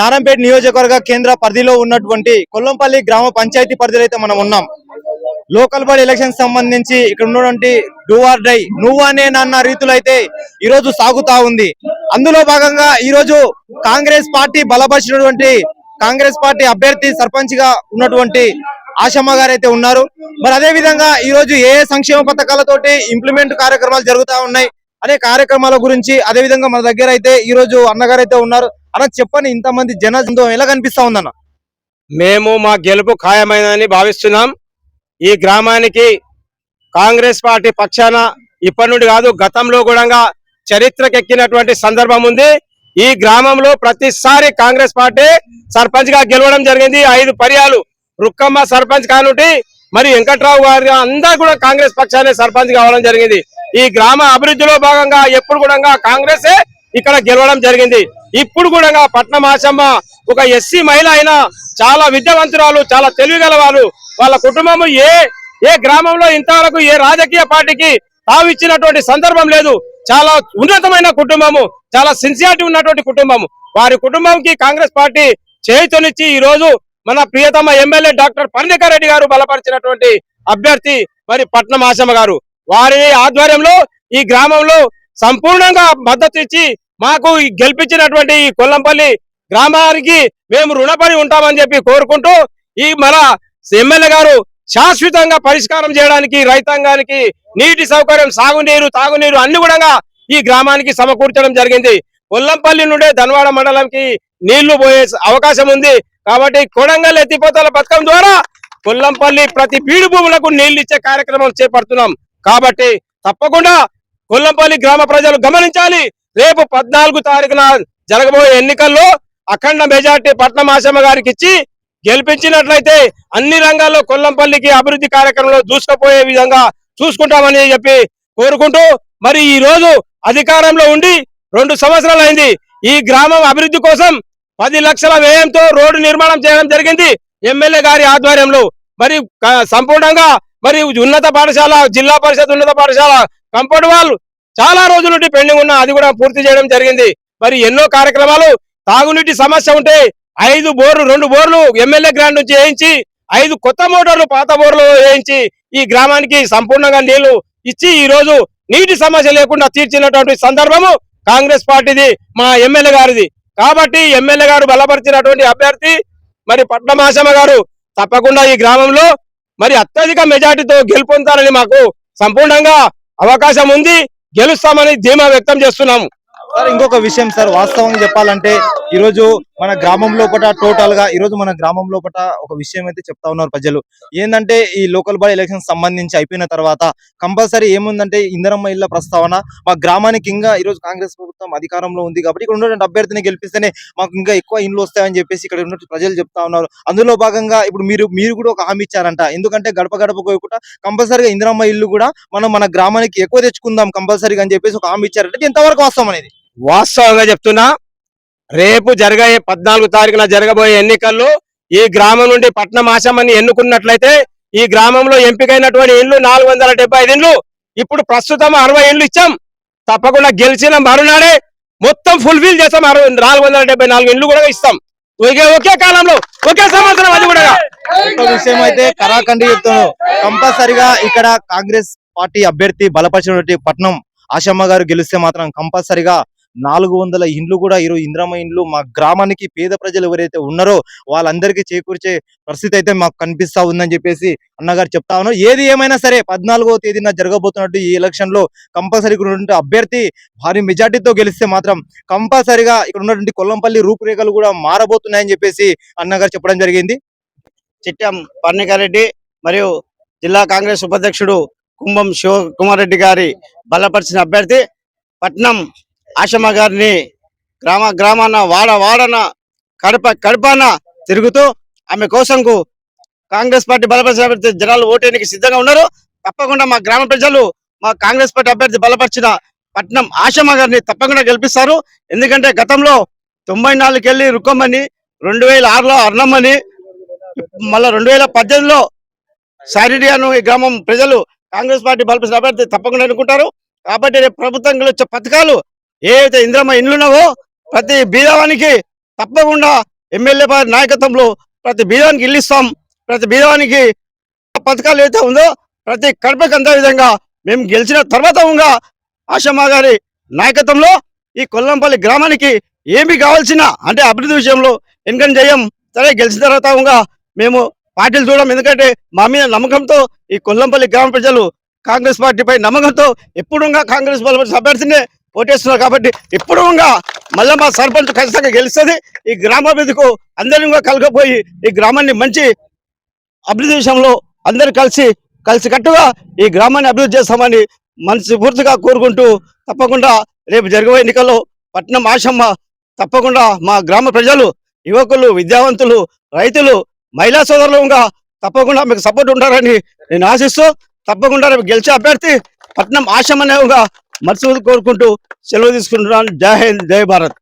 నారంపేట నియోజకవర్గ కేంద్ర పరిధిలో ఉన్నటువంటి కొల్లంపల్లి గ్రామ పంచాయతీ పరిధిలో అయితే మనం ఉన్నాం. లోకల్ బాడీ ఎలక్షన్ సంబంధించి ఇక్కడ ఉన్నటువంటి డూ ఆర్ డై నువ్వు నాన్న రీతులు అయితే ఈ రోజు సాగుతా ఉంది. అందులో భాగంగా ఈ రోజు కాంగ్రెస్ పార్టీ బలపరిచినటువంటి కాంగ్రెస్ పార్టీ అభ్యర్థి సర్పంచ్గా ఉన్నటువంటి ఆశమ్మ గారు అయితే ఉన్నారు. మరి అదే విధంగా ఈ రోజు ఏ ఏ సంక్షేమ పథకాలతోటి ఇంప్లిమెంట్ కార్యక్రమాలు జరుగుతా ఉన్నాయి అనే కార్యక్రమాల గురించి అదే విధంగా మన దగ్గర అయితే ఈ రోజు అన్నగారు అయితే ఉన్నారు. అన్న చెప్పండి ఇంతమంది జన ఎలా కనిపిస్తా ఉందన్న? మేము మా గెలుపు ఖాయమైనదని భావిస్తున్నాం. ఈ గ్రామానికి కాంగ్రెస్ పార్టీ పక్షాన ఇప్పటి నుండి కాదు గతంలో కూడా చరిత్రకెక్కినటువంటి సందర్భం ఉంది. ఈ గ్రామంలో ప్రతిసారి కాంగ్రెస్ పార్టీ సర్పంచ్గా గెలవడం జరిగింది. ఐదు పర్యాలు రుక్కమ్మ సర్పంచ్ కానుంటి మరి వెంకట్రావు గారు అందరు కూడా కాంగ్రెస్ పక్షానే సర్పంచ్ కావడం జరిగింది. ఈ గ్రామ అభివృద్ధిలో భాగంగా ఎప్పుడు కూడా కాంగ్రెస్ ఇక్కడ గెలవడం జరిగింది. ఇప్పుడు కూడా పట్నం ఆశమ్మ ఒక ఎస్సీ మహిళ అయినా చాలా విద్యావంతురాలు చాలా తెలివిగల వారు వాళ్ళ కుటుంబం ఏ ఏ గ్రామంలో ఇంతవరకు ఏ రాజకీయ పార్టీకి తావిచ్చినటువంటి సందర్భం లేదు. చాలా ఉన్నతమైన కుటుంబము చాలా సిన్సియారిటీ ఉన్నటువంటి కుటుంబము. వారి కుటుంబంకి కాంగ్రెస్ పార్టీ చేతునిచ్చి ఈ రోజు మన ప్రియతమ ఎమ్మెల్యే డాక్టర్ పర్ణికర్ రెడ్డి గారు బలపరిచినటువంటి అభ్యర్థి మరి పట్నం ఆశమ్మ గారు. వారి ఆధ్వర్యంలో ఈ గ్రామంలో సంపూర్ణంగా మద్దతు ఇచ్చి మాకు గెలిపించినటువంటి ఈ కొల్లంపల్లి గ్రామానికి మేము రుణపడి ఉంటామని చెప్పి కోరుకుంటూ ఈ మన ఎమ్మెల్యే గారు శాశ్వతంగా పరిష్కారం చేయడానికి రైతాంగానికి నీటి సౌకర్యం సాగునీరు తాగునీరు అన్ని కూడా ఈ గ్రామానికి సమకూర్చడం జరిగింది. కొల్లంపల్లి నుండే ధన్వాడ మండలంకి నీళ్ళు పోయే అవకాశం ఉంది. కాబట్టి కొడంగల్ ఎత్తిపోతల పథకం ద్వారా కొల్లంపల్లి ప్రతి బీడు భూములకు నీళ్ళు ఇచ్చే కార్యక్రమం చేపడుతున్నాం. కాబట్టి తప్పకుండా కొల్లంపల్లి గ్రామ ప్రజలు గమనించాలి. రేపు పద్నాలుగు తారీఖున జరగబోయే ఎన్నికల్లో అఖండ మెజార్టీ పట్నం ఆశమ్మ గారికి ఇచ్చి గెలిపించినట్లయితే అన్ని రంగాల్లో కొల్లంపల్లికి అభివృద్ధి కార్యక్రమంలో దూసుకుపోయే విధంగా చూసుకుంటామని చెప్పి కోరుకుంటూ మరి ఈ రోజు అధికారంలో ఉండి రెండు సంవత్సరాలు అయింది ఈ గ్రామం అభివృద్ధి కోసం పది లక్షల వ్యయంతో రోడ్డు నిర్మాణం చేయడం జరిగింది ఎమ్మెల్యే గారి ఆధ్వర్యంలో. మరి సంపూర్ణంగా మరి ఉన్నత పాఠశాల జిల్లా పరిషత్ ఉన్నత పాఠశాల కంపౌండ్ వాళ్ళు. చాలా రోజుల నుండి పెండింగ్ ఉన్న అది కూడా పూర్తి చేయడం జరిగింది. మరి ఎన్నో కార్యక్రమాలు తాగునీటి సమస్య ఉంటే ఐదు బోర్లు రెండు బోర్లు ఎమ్మెల్యే గ్రాండ్ నుంచి వేయించి ఐదు కొత్త మోటార్లు పాత బోర్లు వేయించి ఈ గ్రామానికి సంపూర్ణంగా నీళ్ళు ఇచ్చి ఈ రోజు నీటి సమస్య లేకుండా తీర్చినటువంటి సందర్భము కాంగ్రెస్ పార్టీది మా ఎమ్మెల్యే గారిది. కాబట్టి ఎమ్మెల్యే గారు బలపరిచినటువంటి అభ్యర్థి మరి పట్నమాసమ్మ గారు తప్పకుండా ఈ గ్రామంలో మరి అత్యధిక మెజార్టీతో గెలుపొందాలని మాకు సంపూర్ణంగా అవకాశం ఉంది గెలుస్తామని ధీమా వ్యక్తం చేస్తున్నాము. సార్ ఇంకొక విషయం సార్ వాస్తవంగా చెప్పాలంటే ఈ రోజు మన గ్రామం లోపల టోటల్గా ఈ రోజు మన గ్రామం లోపల ఒక విషయం అయితే చెప్తా ఉన్నారు ప్రజలు. ఏంటంటే ఈ లోకల్ బాడీ ఎలక్షన్ సంబంధించి అయిపోయిన తర్వాత కంపల్సరీ ఏముందంటే ఇందరమ్మ ఇళ్ళ ప్రస్తావన. మా గ్రామానికి ఇంకా ఈ రోజు కాంగ్రెస్ ప్రభుత్వం అధికారంలో ఉంది కాబట్టి ఇక్కడ ఉన్నటువంటి అభ్యర్థిని గెలిపిస్తేనే మాకు ఇంకా ఎక్కువ ఇండ్లు వస్తాయని చెప్పేసి ఇక్కడ ఉన్నట్టు ప్రజలు చెప్తా ఉన్నారు. అందులో భాగంగా ఇప్పుడు మీరు మీరు కూడా ఒక హామీ ఇచ్చారంట. ఎందుకంటే గడప గడప పోయకుండా కంపల్సరీగా ఇందిరమ్మ ఇల్లు కూడా మనం మన గ్రామానికి ఎక్కువ తెచ్చుకుందాం కంపల్సరీగా అని చెప్పేసి ఒక హామీ ఇచ్చారంటే. ఎంతవరకు వాస్తవం అనేది? వాస్తవంగా చెప్తున్నా రేపు జరగే పద్నాలుగు తారీఖున జరగబోయే ఎన్నికల్లో ఈ గ్రామం నుండి పట్నం ఆశామని ఎన్నుకున్నట్లయితే ఈ గ్రామంలో ఎంపికైనటువంటి ఇల్లు నాలుగు వందల డెబ్బై ఐదు ఇల్లు ఇప్పుడు ప్రస్తుతం అరవై ఇండ్లు ఇచ్చాం. తప్పకుండా గెలిచిన మరునాడే మొత్తం ఫుల్ఫిల్ చేస్తాం. అరవై నాలుగు వందల డెబ్బై నాలుగు ఇల్లు కూడా ఇస్తాం. ఒకే ఒకే కాలంలో ఒకే సంవత్సరం అది కూడా. ఒక విషయం అయితే కరాఖండి చెప్తాను కంపల్సరిగా ఇక్కడ కాంగ్రెస్ పార్టీ అభ్యర్థి బలపరిచినటువంటి పట్నం ఆశమ్మ గారు గెలిస్తే మాత్రం కంపల్సరిగా నాలుగు వందల ఇండ్లు కూడా ఈరోజు ఇంద్రమ్మ ఇండ్లు మా గ్రామానికి పేద ప్రజలు ఎవరైతే ఉన్నారో వాళ్ళందరికీ చేకూర్చే పరిస్థితి అయితే మాకు కనిపిస్తా ఉందని చెప్పేసి అన్నగారు చెప్తా ఉన్నారు. ఏది ఏమైనా సరే పద్నాలుగో తేదీన జరగబోతున్నట్టు ఈ ఎలక్షన్లో కంపల్సరీ ఉన్నటువంటి అభ్యర్థి భారీ మెజార్టీతో గెలిస్తే మాత్రం కంపల్సరిగా ఇక్కడ ఉన్నటువంటి కొల్లంపల్లి రూపురేఖలు కూడా మారబోతున్నాయని చెప్పేసి అన్నగారు చెప్పడం జరిగింది. చిట్టం పర్ణికారెడ్డి మరియు జిల్లా కాంగ్రెస్ ఉపాధ్యక్షుడు కుంభం శివ కుమార్ రెడ్డి గారి బలపరిచిన అభ్యర్థి పట్నం ఆశమ్మ గారిని గ్రామ గ్రామాన వాడ వాడన కడప కడపాన తిరుగుతూ ఆమె కోసంకు కాంగ్రెస్ పార్టీ బలపరిచిన అభ్యర్థి జనాలు ఓటేనికి సిద్ధంగా ఉన్నారు. తప్పకుండా మా గ్రామ ప్రజలు మా కాంగ్రెస్ పార్టీ అభ్యర్థి బలపరిచిన పట్నం ఆశమ్మ గారిని తప్పకుండా గెలిపిస్తారు. ఎందుకంటే గతంలో తొంభై నాలుగుకెళ్ళి రుక్కమ్మని రెండు వేల ఆరులో అర్ణమ్మని మళ్ళా రెండు వేల పద్దెనిమిదిలో సారిడియాను ఈ గ్రామం ప్రజలు కాంగ్రెస్ పార్టీ బలపరిచిన అభ్యర్థి తప్పకుండా అనుకుంటారు కాబట్టి రేపు ప్రభుత్వం వచ్చే పథకాలు ఏవైతే ఇంద్రమ్మ ఇండ్లున్నావో ప్రతి బీదవానికి తప్పకుండా ఎమ్మెల్యే వారి నాయకత్వంలో ప్రతి బీదవానికి ఇల్లు ఇస్తాం. ప్రతి బీదవానికి పథకాలు ఏదైతే ఉందో ప్రతి కడపకి అందే విధంగా మేము గెలిచిన తర్వాత ఉంగా ఆశమ్మ గారి నాయకత్వంలో ఈ కొల్లంపల్లి గ్రామానికి ఏమి కావాల్సిన అంటే అభివృద్ధి విషయంలో ఎన్కన్ చేయం సరే గెలిచిన తర్వాత ఉంగా మేము పార్టీలు చూడడం. ఎందుకంటే మా మీద నమ్మకంతో ఈ కొల్లంపల్లి గ్రామ ప్రజలు కాంగ్రెస్ పార్టీపై నమ్మకంతో ఎప్పుడుగా కాంగ్రెస్ బలపరిచిన అభ్యర్థినే ఓటేస్తున్నారు కాబట్టి ఇప్పుడు మళ్ళీ మా సర్పంచ్ ఖచ్చితంగా గెలుస్తుంది. ఈ గ్రామాభివృద్ధికు అందరం కలగపోయి ఈ గ్రామాన్ని మంచి అభివృద్ధి విషయంలో అందరు కలిసి కలిసి కట్టుగా ఈ గ్రామాన్ని అభివృద్ధి చేస్తామని మనస్ఫూర్తిగా కోరుకుంటూ తప్పకుండా రేపు జరగబోయే ఎన్నికల్లో పట్నం ఆశమ్మ తప్పకుండా మా గ్రామ ప్రజలు యువకులు విద్యావంతులు రైతులు మహిళా సోదరులుగా తప్పకుండా మీకు సపోర్ట్ ఉంటారని నేను ఆశిస్తూ తప్పకుండా రేపు గెలిచే అభ్యర్థి పట్నం ఆశమ్మనేవుగా మనసు కోరుకుంటూ సెలవు తీసుకుంటున్నాను. జై హింద్ జై భారత్.